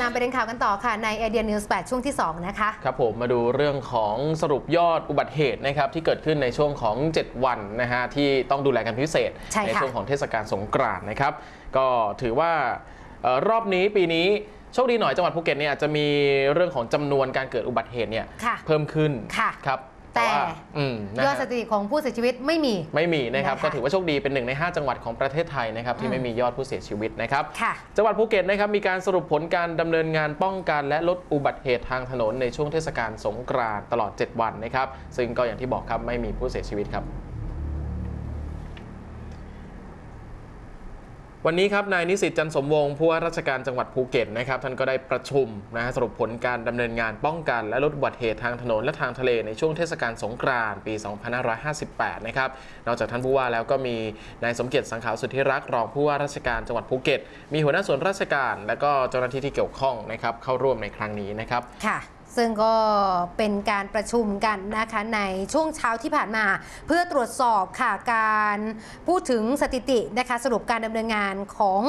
ด็นข่าวกันต่อค่ะ ใน i อเดียนิวส์8ช่วงที่ 2 นะคะ ครับผมมาดูเรื่องของสรุปยอดอุบัติเหตุนะครับที่เกิดขึ้นในช่วงของ 7 วันนะฮะที่ต้องดูแลกันพิเศษใช่ค่ะช่วงของเทศกาลสงกรานต์นะครับ ก็ถือว่าเอ่อรอบนี้ปีนี้โชคดีหน่อยจังหวัดภูเก็ตเนี่ยอาจจะมีเรื่องของจำนวนการเกิดอุบัติเหตุเนี่ยค่ะเพิ่มขึ้นค่ะครับ แต่ว่าอืมนะยอดฮะสถิติของผู้เสียชีวิตไม่มีไม่มีนะครับนะคะก็ถือว่าโชคดีเป็นหนึ่งใน 5 จังหวัดของประเทศไทยนะครับอืที่มไม่มียอดผู้เสียชีวิตนะครับค่ะจังหวัดภูเก็ตนะครับมีการสรุปผลการดำเนินงานป้องกัน และลดอุบัติเหตุทางถนนในช่วงเทศกาลสงกรานต์ตลอด 7 วันนะครับซึ่งก็อย่างที่บอกครับไม่มีผู้เสียชีวิตครับ วันนี้ครับนายนิสิตจันสมวงศ์ผู้ว่าราชการจังหวัดภูเก็ตนะครับท่านก็ได้ประชุมนะฮะสรุปผลการดำเนินงานป้องกัน และลดอุบัติเหตุทางถนนและทางทะเลในช่วงเทศกาลสงกรานต์ปี 2558 นะครับนอกจากท่านผู้ว่าแล้วก็มีนายสมเกียรติสังขาวสุทธิรักษ์รองผู้ว่าราชการจังหวัดภูเก็ต มีหัวหน้าส่วนราชการ และก็เจ้าหน้าที่ที่เกี่ยวข้องนะครับเข้าร่วมในครั้งนี้นะครับค่ะ ซึ่งก็เป็นการประชุมกันนะคะในช่วงเช้าที่ผ่านมา เพื่อตรวจสอบค่ะการพูดถึงสถิตินะคะสรุปการดำเนินงานของ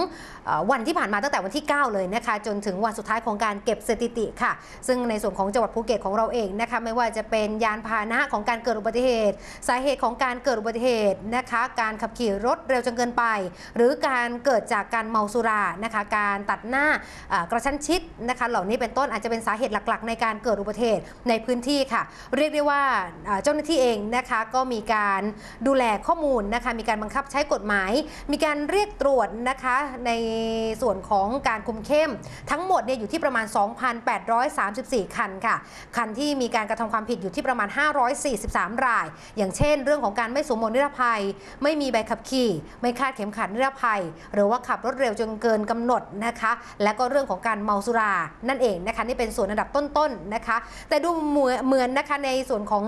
วันที่ผ่านมาตั้งแต่วันที่ 9 เลยนะคะจนถึงวันสุดท้ายของการเก็บสถิติค่ะ ซึ่งในส่วนของจังหวัดภูเก็ตของเราเองนะคะไม่ว่าจะเป็นยานพาหนะของการเกิดอุบัติเหตุ สาเหตุของการเกิดอุบัติเหตุนะคะการขับขี่รถเร็วจนเกินไป หรือการเกิดจากการเมาสุรานะคะการตัดหน้ากระชั้นชิดนะคะเหล่านี้เป็นต้นอาจจะเป็นสาเหตุหลัก ๆ ในการเกิดอุบัติเหตุในพื้นที่ค่ะ เรียกได้ว่าเจ้าหน้าที่เองนะคะก็มีการดูแลข้อมูลนะคะมีการบังคับใช้กฎหมาย มีการเรียกตรวจนะคะในส่วนของการคุมเข้ม ทั้งหมดเนี่ยอยู่ที่ประมาณ 2,834 คันค่ะ คันที่มีการกระทำความผิดอยู่ที่ประมาณ 543 ราย อย่างเช่น เรื่องของการไม่สวมหมวกนิรภัย ไม่มีใบขับขี่ ไม่คาดเข็มขัดนิรภัย หรือว่าขับรถเร็วจนเกินกำหนดนะคะ และก็เรื่องของการเมาสุรา นั่นเองนะคะ นี่เป็นส่วนอันดับต้นๆนะคะ แต่ดูเหมือนเหมือนนะคะในส่วนของ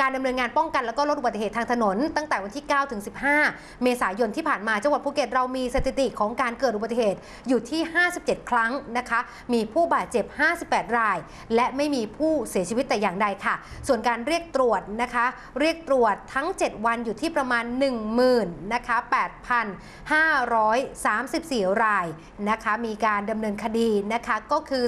การดำเนินงานป้องกันและก็ลดอุบัติเหตุทางถนน ตั้งแต่วันที่ 9 ถึง 15 เมษายนที่ผ่านมาจังหวัดภูเก็ตเรามีสถิติของการเกิดอุบัติเหตุอยู่ที่ 57 ครั้งนะคะ มีผู้บาดเจ็บ 58 ราย และไม่มีผู้เสียชีวิตแต่อย่างใดค่ะ ส่วนการเรียกตรวจนะคะ เรียกตรวจทั้ง 7 วันอยู่ที่ประมาณ 10,000นะคะ8,534 รายนะคะ มีการดำเนินคดีนะคะก็คือ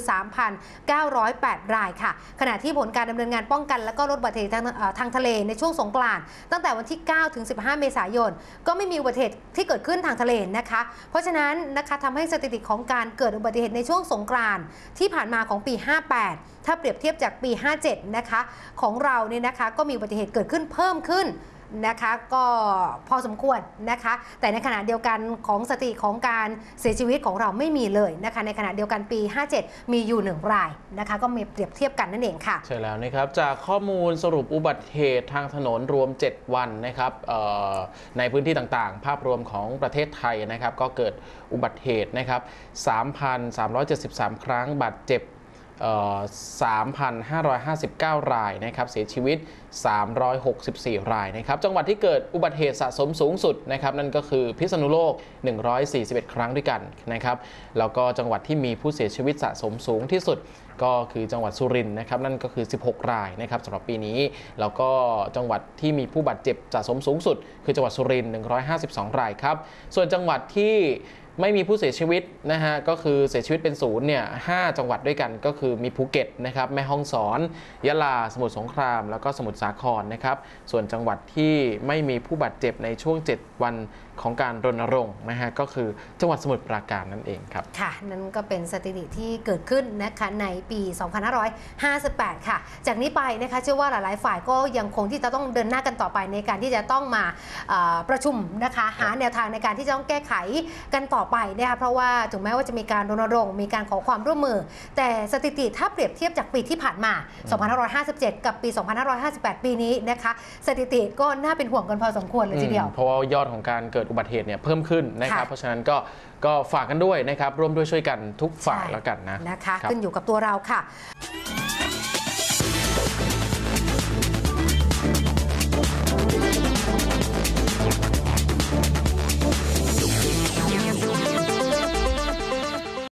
3,908 รายค่ะ ขณะที่ผลการดำเนินงานป้องกันและก็ลดอุบัติเหตุทางทางทะเลในช่วงสงกรานต์ตั้งแต่วันที่ 9 ถึง 15 เมษายน ก็ไม่มีอุบัติเหตุที่เกิดขึ้นทางทะเลนะคะ เพราะฉะนั้นนะคะทำให้สถิติของการเกิดอุบัติเหตุในช่วงสงกรานต์ที่ผ่านมาของปี 58 ถ้าเปรียบเทียบจากปี 57 นะคะของเราเนี่ยนะคะก็มีอุบัติเหตุเกิดขึ้นเพิ่มขึ้น นะคะก็พอสมควรนะคะ แต่ในขณะเดียวกันของสติของการเสียชีวิตของเราไม่มีเลยนะคะ ในขณะเดียวกันปี 57 มีอยู่หนึ่งรายนะคะ ก็มีเปรียบเทียบกันนั่นเองค่ะ ใช่แล้วนะครับ จากข้อมูลสรุปอุบัติเหตุทางถนนรวม 7 วันนะครับในพื้นที่ต่างๆ ภาพรวมของประเทศไทยนะครับ ก็เกิดอุบัติเหตุนะครับ 3,373 ครั้งบาดเจ็บ 3,559 รายนะครับเสียชีวิต 364 รายนะครับจังหวัดที่เกิดอุบัติเหตุสะสมสูงสุดนะครับนั่นก็คือพิษณุโลก 141 ครั้งด้วยกันนะครับแล้วก็จังหวัดที่มีผู้เสียชีวิตสะสมสูงที่สุดก็คือจังหวัดสุรินทร์นะครับนั่นก็คือ 16 รายนะครับสำหรับปีนี้ แล้วก็จังหวัดที่มีผู้บาดเจ็บสะสมสูงสุด คือจังหวัดสุรินทร์152 รายครับส่วนจังหวัดที่ ไม่มีผู้เสียชีวิตนะฮะก็คือเสียชีวิตเป็นศูนย์เนี่ยห้าจังหวัดด้วยกันก็คือมีภูเก็ตนะครับแม่ฮ่องสอนยะลาสมุทรสงคราม แล้วก็สมุทรสาครนะครับส่วนจังหวัดที่ไม่มีผู้บาดเจ็บในช่วง 7 วันของการรณรงค์นะฮะก็คือจังหวัดสมุทรปราการนั่นเองครับค่ะ นั่นก็เป็นสถิติที่เกิดขึ้นนะคะในปี 2558 ค่ะ จากนี้ไปนะคะเชื่อว่าหลายๆ ฝ่ายก็ยังคงที่จะต้องเดินหน้ากันต่อไปในการที่จะต้องมาประชุมนะคะหาแนวทางในการที่จะต้องแก้ไขกันต่อไปนะคะเพราะว่าถึงแม้ว่าจะมีการรณรงค์มีการขอความร่วมมือ แต่สถิติถ้าเปรียบเทียบจากปีที่ผ่านมา 2557 กับปี 2558 ปีนี้นะคะสถิติก็น่าเป็นห่วงกันพอสมควรเลยทีเดียวอืมเพราะว่ายอดของการเกิดอุบัติเหตุเนี่ยเพิ่มขึ้นนะครับค่ะเพราะฉะนั้นก็ก็ฝากกันด้วยนะครับ ร่วมด้วยช่วยกันทุกฝ่ายใช่แล้วกันนะนะคะครับขึ้นอยู่กับตัวเราค่ะ